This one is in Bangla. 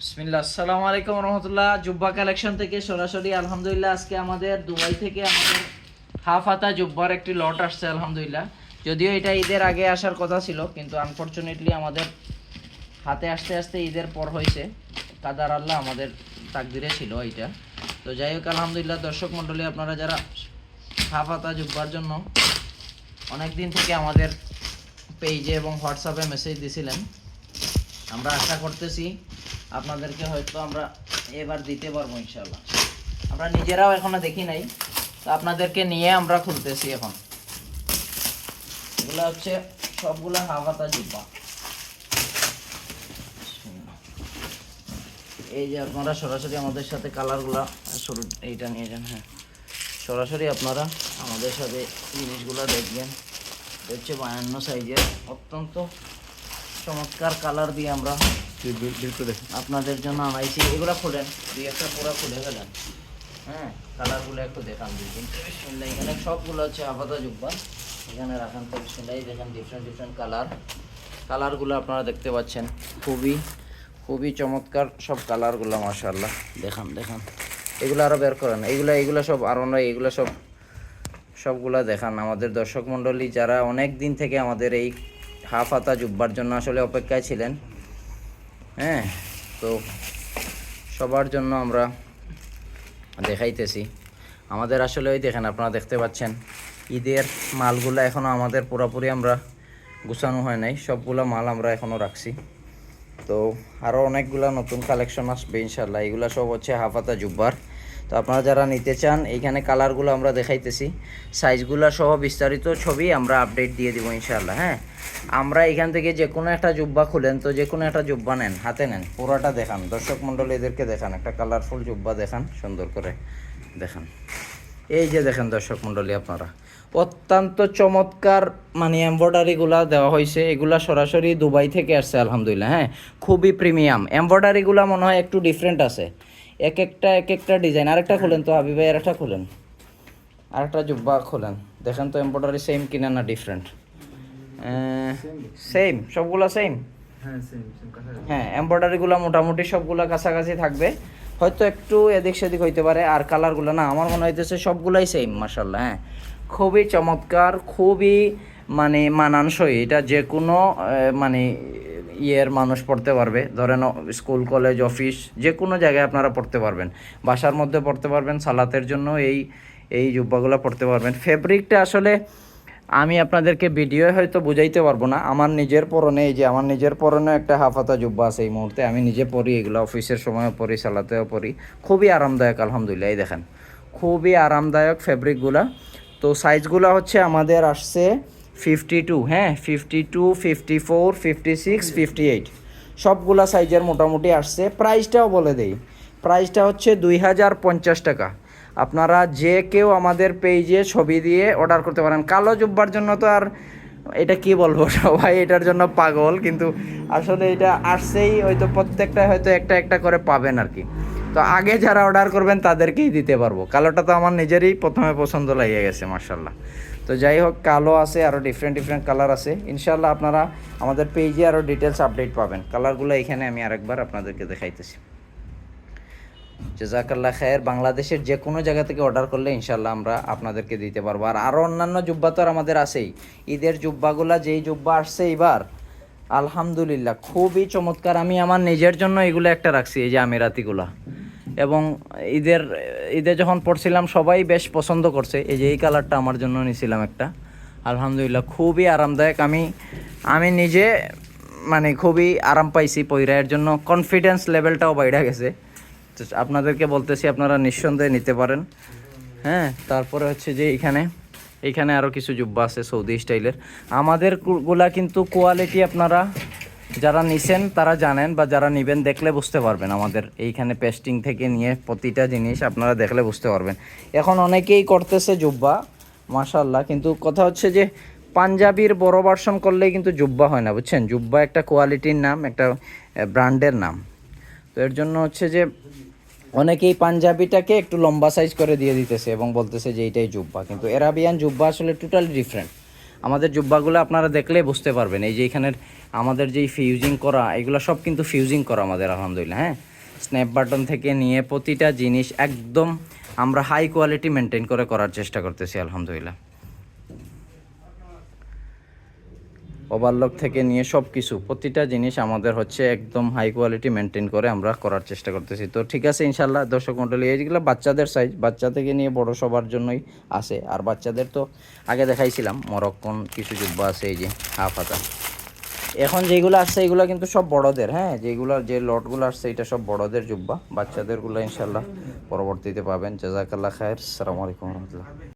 বিসমিল্লাহ। আসসালামু আলাইকুম রহমতুল্লাহ। জুব্বা কালেকশন থেকে সরাসরি আলহামদুলিল্লাহ আজকে আমাদের দুবাই থেকে আমাদের হাফ হাতা জুব্বার একটি লট আসছে, আলহামদুলিল্লাহ। যদিও এটা ঈদের আগে আসার কথা ছিল, কিন্তু আনফরচুনেটলি আমাদের হাতে আসতে আসতে ঈদের পর হয়েছে। কাদার আল্লাহ আমাদের তাকদিরে ছিল এইটা। তো যাই হোক, আলহামদুলিল্লাহ, দর্শক মণ্ডলী, আপনারা যারা হাফ হাতা জুব্বার জন্য অনেক দিন থেকে আমাদের পেজে এবং হোয়াটসঅ্যাপে মেসেজ দিছিলেন, আমরা আশা করতেছি আপনাদেরকে হয়তো আমরা এবার দিতে পারব ইনশাল্লাহ আমরা নিজেরাও এখনও দেখি নাই, তো আপনাদেরকে নিয়ে আমরা খুলতেছি এখন। এগুলো হচ্ছে সবগুলো হাফাতা জুব্বা। এই যে আপনারা সরাসরি আমাদের সাথে কালারগুলা শুরু, এইটা নিয়ে যান হ্যাঁ। সরাসরি আপনারা আমাদের সাথে জিনিসগুলো দেখবেন। হচ্ছে বায়ান্ন সাইজের অত্যন্ত চমৎকার কালার দিয়ে আমরা আপনাদের জন্য আনাইছি এগুলো খুলেন দুই একটা পুরো খুলে গেলেন হ্যাঁ কালারগুলো একটু দেখান দিন এখানে সবগুলো হচ্ছে আপাতত জুব্বা এখানে রাখান তো বিসমিল্লাহ, এই দেখেন ডিফারেন্ট ডিফারেন্ট কালার কালারগুলো আপনারা দেখতে পাচ্ছেন। খুবই খুবই চমৎকার সব কালারগুলো মাশাআল্লাহ। দেখান দেখান। এগুলো আরও বের করেন। এইগুলো এইগুলো সব আরও নয় এগুলো সব সবগুলা দেখান আমাদের দর্শক মণ্ডলী যারা অনেক দিন থেকে আমাদের এই হাফ হাতা জুব্বার জন্য আসলে অপেক্ষায় ছিলেন হ্যাঁ তো সবার জন্য আমরা দেখাইতেছি। আমাদের আসলে ওই দেখেন, আপনারা দেখতে পাচ্ছেন, ঈদের মালগুলো এখনও আমাদের পুরোপুরি আমরা গুছানো হয় নাই। সবগুলো মাল আমরা এখনও রাখছি। তো আরও অনেকগুলো নতুন কালেকশন আসবে ইনশাল্লাহ এগুলো সব হচ্ছে হাফাতা জুব্বার। তো আপনারা যারা নিতে চান, এইখানে কালারগুলো আমরা দেখাইতেছি। সাইজগুলো সহ বিস্তারিত ছবি আমরা আপডেট দিয়ে দিব ইনশাল্লাহ হ্যাঁ? আমরা এখান থেকে যে কোনো একটা জুব্বা খুলেন, তো যে কোনো একটা জুব্বা নেন, হাতে নেন, পুরোটা দেখান। দর্শক মণ্ডলী, এদেরকে দেখান, একটা কালারফুল জুব্বা দেখান, সুন্দর করে দেখান। এই যে দেখেন দর্শক মণ্ডলী আপনারা, অত্যন্ত চমৎকার মানে এমব্রয়ডারিগুলা দেওয়া হয়েছে। এগুলা সরাসরি দুবাই থেকে আসছে, আলহামদুলিল্লাহ হ্যাঁ? খুবই প্রিমিয়াম এমব্রয়ডারিগুলা মনে হয় একটু ডিফারেন্ট আছে। এক একটা এক একটা ডিজাইন আরেকটা খুলেন তো হাবিব ভাই আরেকটা খুলেন। আরেকটা জুব্বা খুলেন। দেখেন তো এমব্রয়ডারি সেম কিনা না ডিফারেন্ট সেম সবগুলা সেম হ্যাঁ হ্যাঁ এমব্রয়ডারিগুলো মোটামুটি সবগুলো কাছাকাছি থাকবে। হয়তো একটু এদিক সেদিক হইতে পারে আর কালারগুলো না আমার মনে হইতেছে সবগুলাই সেম মার্শাল্লাহ হ্যাঁ। খুবই চমৎকার খুবই মানে মানানসই, এটা যে কোনো মানে ইয়ের মানুষ পড়তে পারবে। ধরেন স্কুল, কলেজ, অফিস যে কোনো জায়গায় আপনারা পড়তে পারবেন। বাসার মধ্যে পড়তে পারবেন, সালাতের জন্য এই এই জুব্বাগুলো পড়তে পারবেন। ফেব্রিকটা আসলে আমি আপনাদেরকে ভিডিও হয়তো বুঝাইতে পারব না। আমার নিজের পরনে, এই যে আমার নিজের পরনে একটা হাফাতা জুব্বা আছে এই মুহূর্তে। আমি নিজে পরি, এগুলো অফিসের সময়ও পরি, সালাতেও পরি। খুবই আরামদায়ক, আলহামদুলিল্লাহ। এই দেখেন, খুবই আরামদায়ক ফেব্রিকগুলা। তো সাইজগুলো হচ্ছে আমাদের আসছে ফিফটি টু হ্যাঁ? Fifty two fifty four fifty six fifty eight সবগুলা সাইজের মোটামুটি আসছে। প্রাইসটাও বলে দেই। প্রাইসটা হচ্ছে দুই হাজার পঞ্চাশ টাকা। আপনারা যে কেউ আমাদের পেজে ছবি দিয়ে অর্ডার করতে পারেন। কালো জুব্বার জন্য তো আর এটা কি বলব? সবাই এটার জন্য পাগল, কিন্তু আসলে এটা আসছেই হয়তো প্রত্যেকটা হয়তো একটা একটা করে পাবেন আর কি। তো আগে যারা অর্ডার করবেন, তাদেরকেই দিতে পারব। কালোটা তো আমার নিজেরই প্রথমে পছন্দ লাগিয়ে গেছে মার্শাল্লাহ তো যাই হোক, কালো আছে আরও ডিফারেন্ট ডিফারেন্ট কালার আছে। ইনশাল্লাহ আপনারা আমাদের পেজে আরও ডিটেলস আপডেট পাবেন। কালারগুলো এখানে আমি আরেকবার আপনাদেরকে দেখাইতেছি। জাজাকাল্লাহ খায়ের, বাংলাদেশের যে কোনো জায়গা থেকে অর্ডার করলে ইনশাল্লাহ আমরা আপনাদেরকে দিতে পারব। আর আরও অন্যান্য জুব্বা তো আর আমাদের আছেই। ঈদের জুব্বাগুলা যেই জুব্বা আসছে এবার আলহামদুলিল্লাহ, খুবই চমৎকার। আমি আমার নিজের জন্য এগুলো একটা রাখছি, এই যে আমিরাতিগুলা। এবং ঈদের, ঈদে যখন পড়ছিলাম, সবাই বেশ পছন্দ করছে। এই যে এই কালারটা আমার জন্য নিয়েছিলাম একটা। আলহামদুলিল্লাহ, খুবই আরামদায়ক। আমি আমি নিজে মানে খুবই আরাম পাইছি পয়রায়ের জন্য কনফিডেন্স লেভেলটাও বাইরে গেছে। আপনাদেরকে বলতেছি, আপনারা নিঃসন্দেহে নিতে পারেন। হ্যাঁ তারপরে হচ্ছে যে এইখানে এইখানে আরও কিছু জুব্বা আছে সৌদি স্টাইলের। আমাদেরগুলা কিন্তু কোয়ালিটি আপনারা যারা নিছেন, তারা জানেন বা যারা নিবেন, দেখলে বুঝতে পারবেন আমাদের এইখানে পেস্টিং থেকে নিয়ে প্রতিটা জিনিস আপনারা দেখলে বুঝতে পারবেন। এখন অনেকেই করতেছে জুব্বা মাশাল্লাহ কিন্তু কথা হচ্ছে যে পাঞ্জাবির বড় ভার্সন করলেই কিন্তু জুব্বা হয় না, বুঝছেন? জুব্বা একটা কোয়ালিটির নাম, একটা ব্র্যান্ডের নাম। তো এর জন্য হচ্ছে যে অনেকেই পাঞ্জাবিটাকে একটু লম্বা সাইজ করে দিয়ে দিতেছে এবং বলতেছে যে এইটাই জুব্বা। কিন্তু এরাবিয়ান জুব্বা আসলে টোটালি ডিফারেন্ট আমাদের জুব্বাগুলো আপনারা দেখলে বুঝতে পারবেন। এই যে এখানের আমাদের যেই ফিউজিং করা, এগুলো সব কিন্তু ফিউজিং করা আমাদের, আলহামদুলিল্লাহ হ্যাঁ? স্ন্যাপ বাটন থেকে নিয়ে প্রতিটা জিনিস একদম আমরা হাই কোয়ালিটি মেনটেন করে করার চেষ্টা করতেছি, আলহামদুলিল্লাহ। ওভারলক থেকে নিয়ে সব কিছু প্রতিটা জিনিস আমাদের হচ্ছে একদম হাই কোয়ালিটি মেনটেন করে আমরা করার চেষ্টা করতেছি। তো ঠিক আছে ইনশাল্লাহ দর্শক মন্ডলী এইগুলো বাচ্চাদের সাইজ বাচ্চা থেকে নিয়ে বড় সবার জন্যই আছে। আর বাচ্চাদের তো আগে দেখাইছিলাম, মরক্কন কিছু জুব্বা আছে, এই যে হাফ হাতা। এখন যেগুলো আসছে এগুলো কিন্তু সব বড়দের হ্যাঁ? যেগুলো, যে লটগুলো আসছে এটা সব বড়দের জুব্বা। বাচ্চাদেরগুলো ইনশাল্লাহ পরবর্তীতে পাবেন। জাজাকাল্লাহ খায়ের। সালামু আলাইকুম রহমতুল্লাহ।